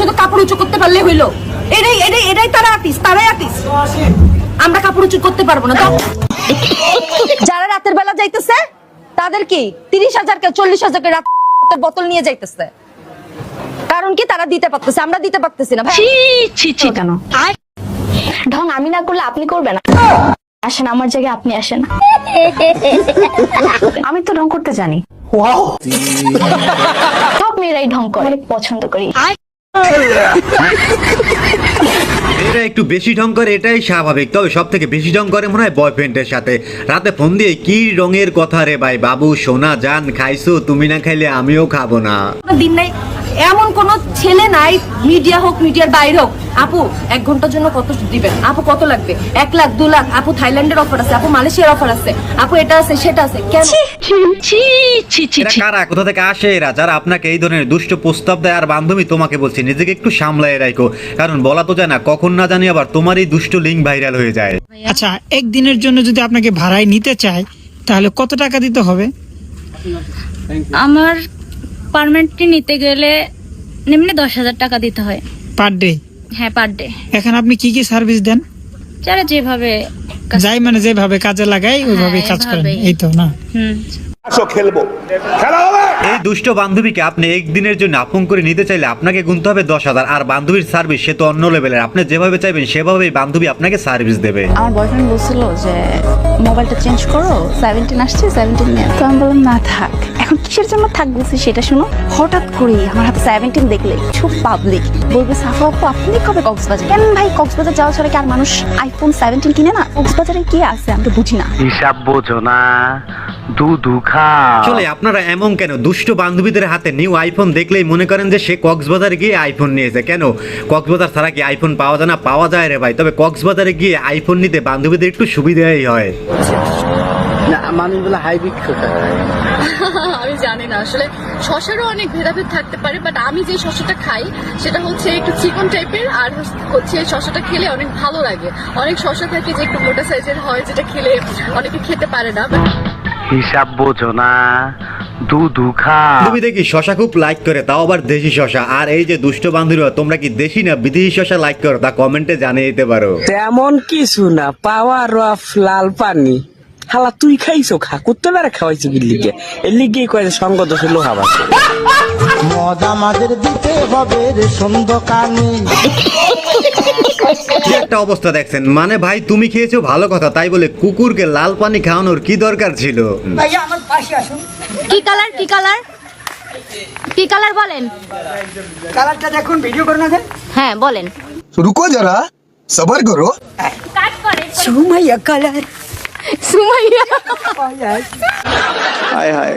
শুধু কাপড় উঁচু করতে পারলে হইল। এটাই এটাই এটাই তারা আর্টিস্ট তারাই আর্টিস্ট। আমরা কাপড় উঁচু করতে পারব না। তো যারা রাতের বেলা যাইতেছে তাদের কি তিরিশ হাজার কে চল্লিশ হাজার কে রাতের বোতল নিয়ে যাইতেছে? কারণ কি তারা দিতে পারতেছে আমরা দিতে পারতেছি না। ভাই ছি ছি কেন? ঢং আমি না করলে আপনি করবেন আসেন আমার জায়গায় আপনি আসেন। আমি তো ঢং করতে জানি। সব মেয়েরাই ঢং করে। পছন্দ করি এরা একটু বেশি ঢং করে, এটাই স্বাভাবিক। তবে সব থেকে বেশি ঢং করে মনে হয় বয়ফ্রেন্ডের সাথে। রাতে ফোন দিয়ে, কি রঙের কথা রে ভাই? বাবু, সোনা, জান, খাইছো? তুমি না খাইলে আমিও খাব না। দিন নাই। এমন কোন ছেলে নাই মিডিয়া হোক মিডিয়ার বাইরে হোক। আপু এক ঘণ্টার জন্য কত দিবেন? আপু কত লাগবে? এক লাখ দু লাখ। আপু থাইল্যান্ডের অফার আছে আপু মালয়েশিয়ার অফার আছে। আপু এটা আছে সেটা আছে। কেন? এরা কারা? কোথা থেকে আসে এরা? যারা আপনাকে এই ধরনের দুষ্ট প্রস্তাব দেয় আর বান্ধবী তোমাকে বলছি নিজেকে একটু সামলায় রাখো। কারণ বলা তো যায় না কখন না জানি আবার তোমারই দুষ্ট লিঙ্ক ভাইরাল হয়ে যায়। আচ্ছা একদিনের জন্য যদি আপনাকে ভাড়ায় নিতে চায় তাহলে কত টাকা দিতে হবে? আমার পারমানেন্টলি নিতে গেলে নিম্নে দশ হাজার টাকা দিতে হয়। Per day? হ্যাঁ পার ডে। এখন আপনি কি কি সার্ভিস দেন? যারা যেভাবে যাই মানে যেভাবে কাজে লাগাই ওইভাবে হ্যাঁ, কাজ করেন। এই তো না? হুম। এই দুষ্ট বান্ধবীকে আপনি একদিনের জন্য আপন করে নিতে চাইলে আপনাকে গুনতে হবে দশ হাজার। আর বান্ধবীর সার্ভিস সে তো অন্য লেভেলের আপনি যেভাবে চাইবেন সেভাবেই বান্ধবী আপনাকে সার্ভিস দেবে। আমার বয়ফ্রেন্ড বলছিল যে মোবাইলটা চেঞ্জ করো সেভেন্টিন আসছে সেভেন্টিন নিয়ে। তো আমি বললাম না থাক। এখন কিসের জন্য থাক বলছি সেটা শুনো? হঠাৎ করে আমার হাতে সেভেন্টিন দেখলে খুব পাবলিক বলবে সাফা আপু আপনি কবে কক্সবাজার? কেন ভাই কক্সবাজার যাওয়া ছাড়া কি আর মানুষ আইফোন সেভেন্টিন কিনে না? কক্সবাজারে কি আছে? আমি তো বুঝি না। হিসাব বোঝো না। দুধু খাও আসলে আপনারা এমন কেন? দুষ্ট বান্ধবীদের হাতে নিউ আইফোন দেখলেই মনে করেন যে সে কক্সবাজারে গিয়ে আইফোন নিয়েছে। কেন? কক্সবাজার ছাড়া কি আইফোন পাওয়া যায় না? পাওয়া যায় রে ভাই। তবে কক্সবাজারে গিয়ে আইফোন নিতে বান্ধবীদের একটু সুবিধাই হয়। না মানুষগুলো হাইব্রিড আমি জানি না। আসলে শশারও অনেক ভেদাভেদ থাকতে পারে বাট আমি যে শশাটা খাই সেটা হচ্ছে একটু চিকন টাইপের আর হচ্ছে শশাটা খেলে অনেক ভালো লাগে। অনেক শশা থাকে যে একটু মোটা সাইজের হয় যেটা খেলে অনেকে খেতে পারে না হিসাব বোঝো না। দুধু খাও। তুমি দেখি শশা খুব লাইক করে তাও আবার দেশি শশা। আর এই যে দুষ্ট বান্ধবীরা তোমরা কি দেশি না বিদেশি শশা লাইক করো? তা কমেন্টে জানিয়ে দিতে পারো। তেমন কিছু না পাওয়ার অফ লাল পানি। হালা তুই খাইছো খা করতে বেড়া খাওয়াইছো লিগে? এর লিগে কয়ে সঙ্গ দোষে লোহা বাসে মদ আমাদের দিতে হবে রে সন্ধ্যকানে কি একটা অবস্থা দেখছেন। মানে ভাই তুমি খেয়েছো ভালো কথা তাই বলে কুকুরকে লাল পানি খাওয়ানোর কি দরকার ছিল? কি কালার কি কালার? কি কালার বলেন? কালারটা দেখুন ভিডিও করে না হ্যাঁ বলেন। রুকো যারা সবার করো। কাট করে সুমাইয়া কালার। সুমাইয়া। হায় হায়।